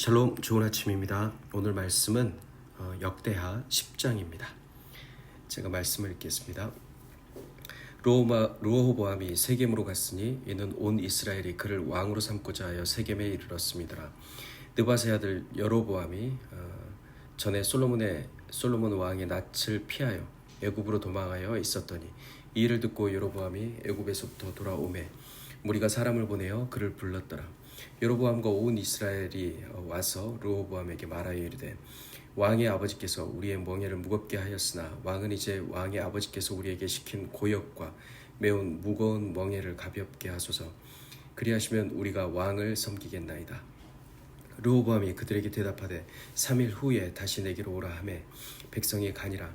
샬롬 좋은 아침입니다. 오늘 말씀은 어, 역대하 10장입니다. 제가 말씀을 읽겠습니다. 로마 로호보암이 세겜으로 갔으니 이는 온 이스라엘이 그를 왕으로 삼고자 하여 세겜에 이르렀습니다. 느바세 아들 여로보암이 어, 전에 솔로몬의 솔로몬 왕의 낯을 피하여 애굽으로 도망하여 있었더니 이 일을 듣고 여로보암이 애굽에서부터 돌아오매 무리가 사람을 보내어 그를 불렀더라. 여로보암과 온 이스라엘이 와서 르호보암에게 말하여 이르되 왕의 아버지께서 우리의 멍에를 무겁게 하였으나 왕은 이제 왕의 아버지께서 우리에게 시킨 고역과 매운 무거운 멍에를 가볍게 하소서. 그리하시면 우리가 왕을 섬기겠나이다. 르호보암이 그들에게 대답하되 3일 후에 다시 내게로 오라 하매 백성이 가니라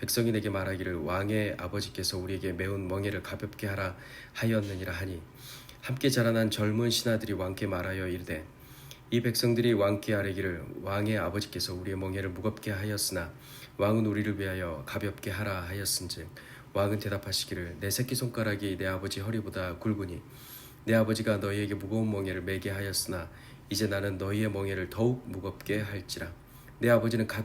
백성이 내게 말하기를 왕의 아버지께서 우리에게 매운 멍에를 가볍게 하라 하였느니라 하니 함께 자라난 젊은 신하들이 왕께 말하여 이르되 이 백성들이 왕께 아뢰기를 왕의 아버지께서 우리의 멍에를 무겁게 하였으나 왕은 우리를 위하여 가볍게 하라 하였은즉 왕은 대답하시기를 내 새끼 손가락이 내 아버지 허리보다 굵으니 내 아버지가 너희에게 무거운 멍에를 매게 하였으나 이제 나는 너희의 멍에를 더욱 무겁게 할지라. 내 아버지는 가,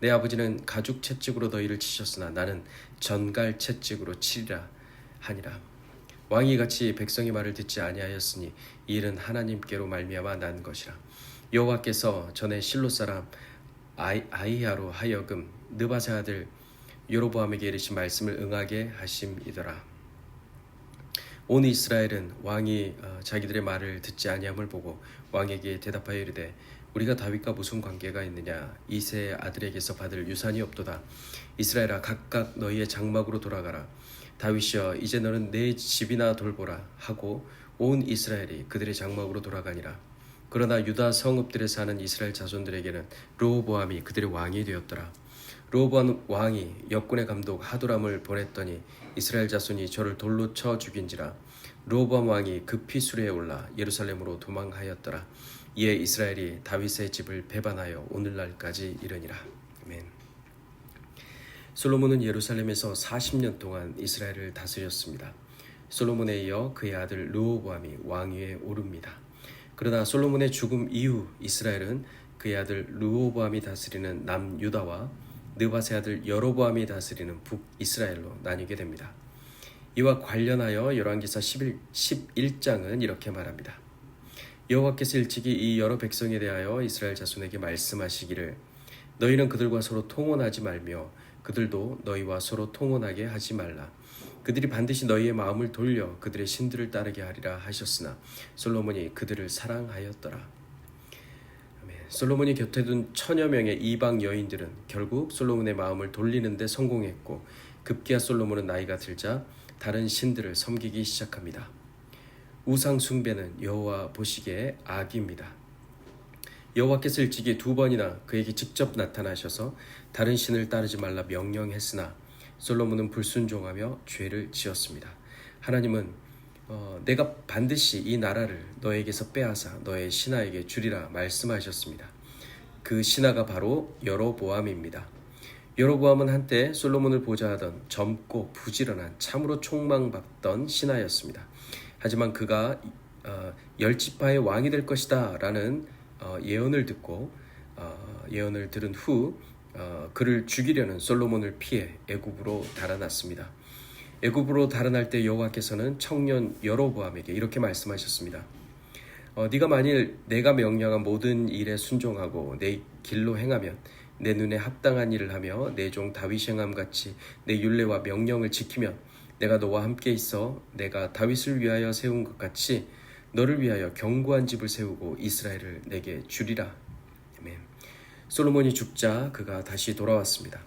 내 아버지는 가죽 채찍으로 너희를 치셨으나 나는 전갈 채찍으로 치리라 하니라. 왕이 같이 백성의 말을 듣지 아니하였으니 이 일은 하나님께로 말미암아 난 것이라. 여호와께서 전에 실로 사람 아이, 아이야로 하여금 느바세 아들 여로보암에게 이르신 말씀을 응하게 하심이더라. 온 이스라엘은 왕이 어, 자기들의 말을 듣지 아니함을 보고 왕에게 대답하여 이르되 우리가 다윗과 무슨 관계가 있느냐? 이세의 아들에게서 받을 유산이 없도다. 이스라엘아 각각 너희의 장막으로 돌아가라. 다윗이여 이제 너는 내 집이나 돌보라 하고 온 이스라엘이 그들의 장막으로 돌아가니라. 그러나 유다 성읍들에 사는 이스라엘 자손들에게는 로보암이 그들의 왕이 되었더라. 로보암 왕이 역군의 감독 하도람을 보냈더니 이스라엘 자손이 저를 돌로 쳐 죽인지라 로보암 왕이 급히 수레에 올라 예루살렘으로 도망하였더라 이에 이스라엘이 다윗의 집을 배반하여 오늘날까지 이르니라 아멘. 솔로몬은 예루살렘에서 40년 동안 이스라엘을 다스렸습니다. 솔로몬에 이어 그의 아들 르호보암이 왕위에 오릅니다. 그러나 솔로몬의 죽음 이후 이스라엘은 그의 아들 르호보암이 다스리는 남유다와 느바세 아들 여로보암이 다스리는 북이스라엘로 나뉘게 됩니다. 이와 관련하여 열왕기사 11, 11장은 이렇게 말합니다. 여호와께서 일찍이 이 여러 백성에 대하여 이스라엘 자손에게 말씀하시기를 너희는 그들과 서로 통혼하지 말며 그들도 너희와 서로 통혼하게 하지 말라. 그들이 반드시 너희의 마음을 돌려 그들의 신들을 따르게 하리라 하셨으나 솔로몬이 그들을 사랑하였더라. 솔로몬이 곁에 둔 천여 명의 이방 여인들은 결국 솔로몬의 마음을 돌리는데 성공했고 급기야 솔로몬은 나이가 들자 다른 신들을 섬기기 시작합니다. 우상 숭배는 여호와 보시기에 악입니다. 여호와께서 일찍이 두 번이나 그에게 직접 나타나셔서 다른 신을 따르지 말라 명령했으나 솔로몬은 불순종하며 죄를 지었습니다. 하나님은 어, 내가 반드시 이 나라를 너에게서 빼앗아 너의 신하에게 주리라 말씀하셨습니다. 그 신하가 바로 여로보암입니다. 여로보암은 한때 솔로몬을 보좌하던 젊고 부지런한 참으로 촉망받던 신하였습니다. 하지만 그가 어, 열지파의 왕이 될 것이다라는 어, 예언을 듣고 어, 예언을 들은 후 어, 그를 죽이려는 솔로몬을 피해 애굽으로 달아났습니다. 애굽으로 달아날 때 여호와께서는 청년 여로보암에게 이렇게 말씀하셨습니다. 어, 네가 만일 내가 명령한 모든 일에 순종하고 내 길로 행하면 내 눈에 합당한 일을 하며 내 종 다윗 행함 같이 내 율례와 명령을 지키면 내가 너와 함께 있어 내가 다윗을 위하여 세운 것 같이 너를 위하여 견고한 집을 세우고 이스라엘을 내게 주리라. 아멘. 솔로몬이 죽자 그가 다시 돌아왔습니다.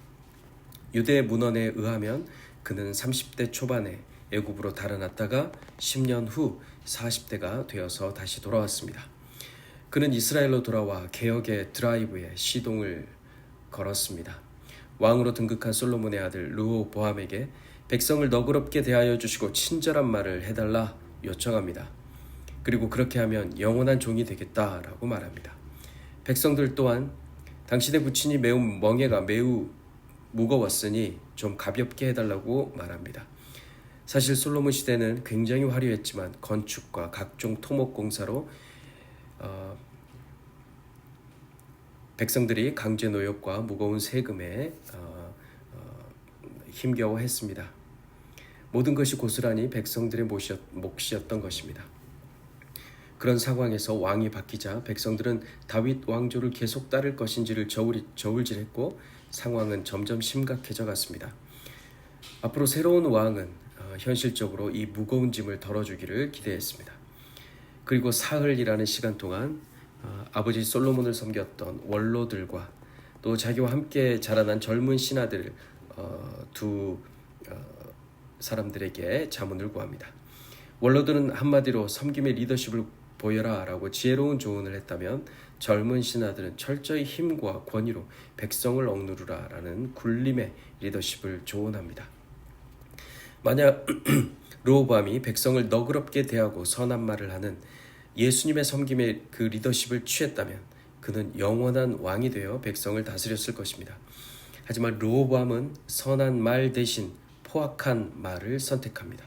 유대 문헌에 의하면 그는 30대 초반에 애굽으로 달아났다가 10년 후 40대가 되어서 다시 돌아왔습니다. 그는 이스라엘로 돌아와 개혁의 드라이브에 시동을 걸었습니다. 왕으로 등극한 솔로몬의 아들 르호보암에게 백성을 너그럽게 대하여 주시고 친절한 말을 해달라 요청합니다. 그리고 그렇게 하면 영원한 종이 되겠다라고 말합니다. 백성들 또한 당신의 부친이 매우 멍해가 매우 무거웠으니 좀 가볍게 해달라고 말합니다. 사실 솔로몬 시대는 굉장히 화려했지만 건축과 각종 토목 공사로 어, 백성들이 강제 노역과 무거운 세금에 어, 어, 힘겨워했습니다. 모든 것이 고스란히 백성들의 몫이었, 몫이었던 것입니다. 그런 상황에서 왕이 바뀌자 백성들은 다윗 왕조를 계속 따를 것인지를 저울, 저울질했고 상황은 점점 심각해져 갔습니다. 앞으로 새로운 왕은 어, 현실적으로 이 무거운 짐을 덜어주기를 기대했습니다. 그리고 사흘이라는 시간 동안 어, 아버지 솔로몬을 섬겼던 원로들과 또 자기와 함께 자라난 젊은 신하들 어, 두 사람들에게 자문을 구합니다. 원로들은 한마디로 섬김의 리더십을 보여라 라고 지혜로운 조언을 했다면 젊은 신하들은 철저히 힘과 권위로 백성을 억누르라 라는 굴림의 리더십을 조언합니다. 만약 로보암이 백성을 너그럽게 대하고 선한 말을 하는 예수님의 섬김의 그 리더십을 취했다면 그는 영원한 왕이 되어 백성을 다스렸을 것입니다. 하지만 로보암은 선한 말 대신 포악한 말을 선택합니다.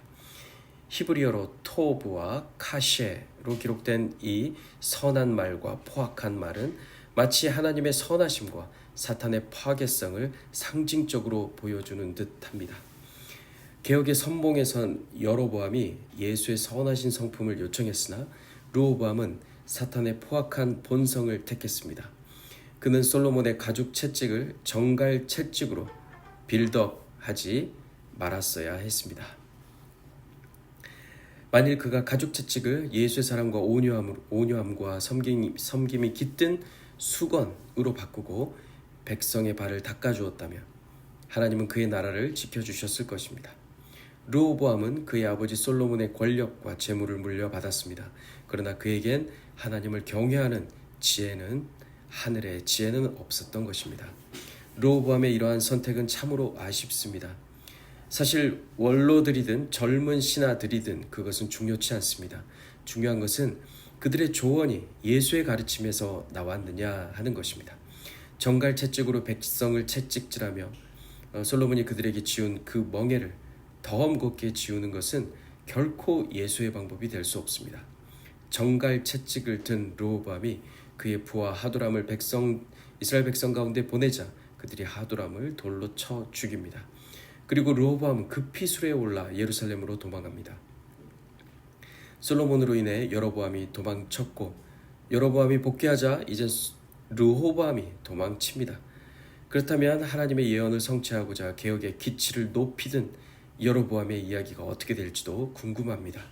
히브리어로 토브와 카셰로 기록된 이 선한 말과 포악한 말은 마치 하나님의 선하심과 사탄의 파괴성을 상징적으로 보여주는 듯합니다. 개혁의 선봉에선 여로보암이 예수의 선하신 성품을 요청했으나 르호보암은 사탄의 포악한 본성을 택했습니다. 그는 솔로몬의 가죽 채찍을 정갈 채찍으로 빌드업하지 말았어야 했습니다. 만일 그가 가죽 채찍을 예수의 사랑과 온유함, 온유함과 섬김, 섬김이 깃든 수건으로 바꾸고 백성의 발을 닦아주었다면 하나님은 그의 나라를 지켜주셨을 것입니다. 르호보암은 그의 아버지 솔로몬의 권력과 재물을 물려받았습니다. 그러나 그에겐 하나님을 경외하는 지혜는 하늘의 지혜는 없었던 것입니다. 르호보암의 이러한 선택은 참으로 아쉽습니다. 사실 원로들이든 젊은 신하들이든 그것은 중요치 않습니다. 중요한 것은 그들의 조언이 예수의 가르침에서 나왔느냐 하는 것입니다. 정갈 채찍으로 백성을 채찍질하며 어, 솔로몬이 그들에게 지운 그 멍에를 더 무겁게 지우는 것은 결코 예수의 방법이 될 수 없습니다. 정갈 채찍을 든 르호보암이 그의 부하 하도람을 백성 이스라엘 백성 가운데 보내자 그들이 하도람을 돌로 쳐 죽입니다. 그리고 르호보암은 급히 수레에 올라 예루살렘으로 도망갑니다. 솔로몬으로 인해 여로보암이 도망쳤고 여로보암이 복귀하자 이젠 르호보암이 도망칩니다. 그렇다면 하나님의 예언을 성취하고자 개혁의 기치를 높이든 여로보암의 이야기가 어떻게 될지도 궁금합니다.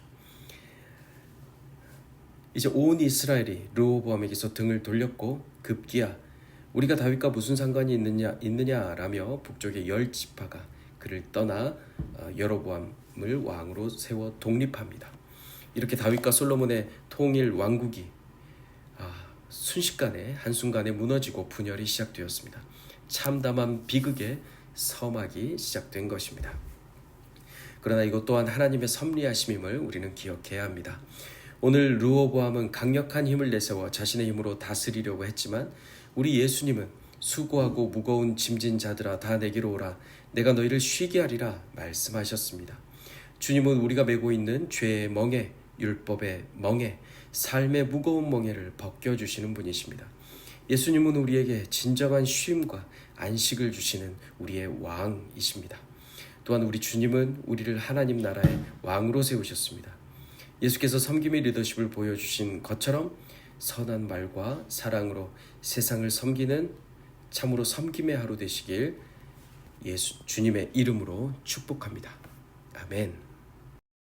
이제 온 이스라엘이 르호보암에게서 등을 돌렸고 급기야 우리가 다윗과 무슨 상관이 있느냐 있느냐라며 북쪽의 열 지파가 그를 떠나 어, 여로보암을 왕으로 세워 독립합니다. 이렇게 다윗과 솔로몬의 통일 왕국이 아, 순식간에 한순간에 무너지고 분열이 시작되었습니다. 참담한 비극의 서막이 시작된 것입니다. 그러나 이것 또한 하나님의 섭리하심임을 우리는 기억해야 합니다. 오늘 르호보암은 강력한 힘을 내세워 자신의 힘으로 다스리려고 했지만 우리 예수님은 수고하고 무거운 짐진 자들아 다 내게로 오라 내가 너희를 쉬게 하리라 말씀하셨습니다. 주님은 우리가 메고 있는 죄의 멍에, 율법의 멍에, 삶의 무거운 멍에를 벗겨 주시는 분이십니다. 예수님은 우리에게 진정한 쉼과 안식을 주시는 우리의 왕이십니다. 또한 우리 주님은 우리를 하나님 나라의 왕으로 세우셨습니다. 예수께서 섬김의 리더십을 보여주신 것처럼 선한 말과 사랑으로 세상을 섬기는 참으로 섬김의 하루 되시길 예수 주님의 이름으로 축복합니다. 아멘.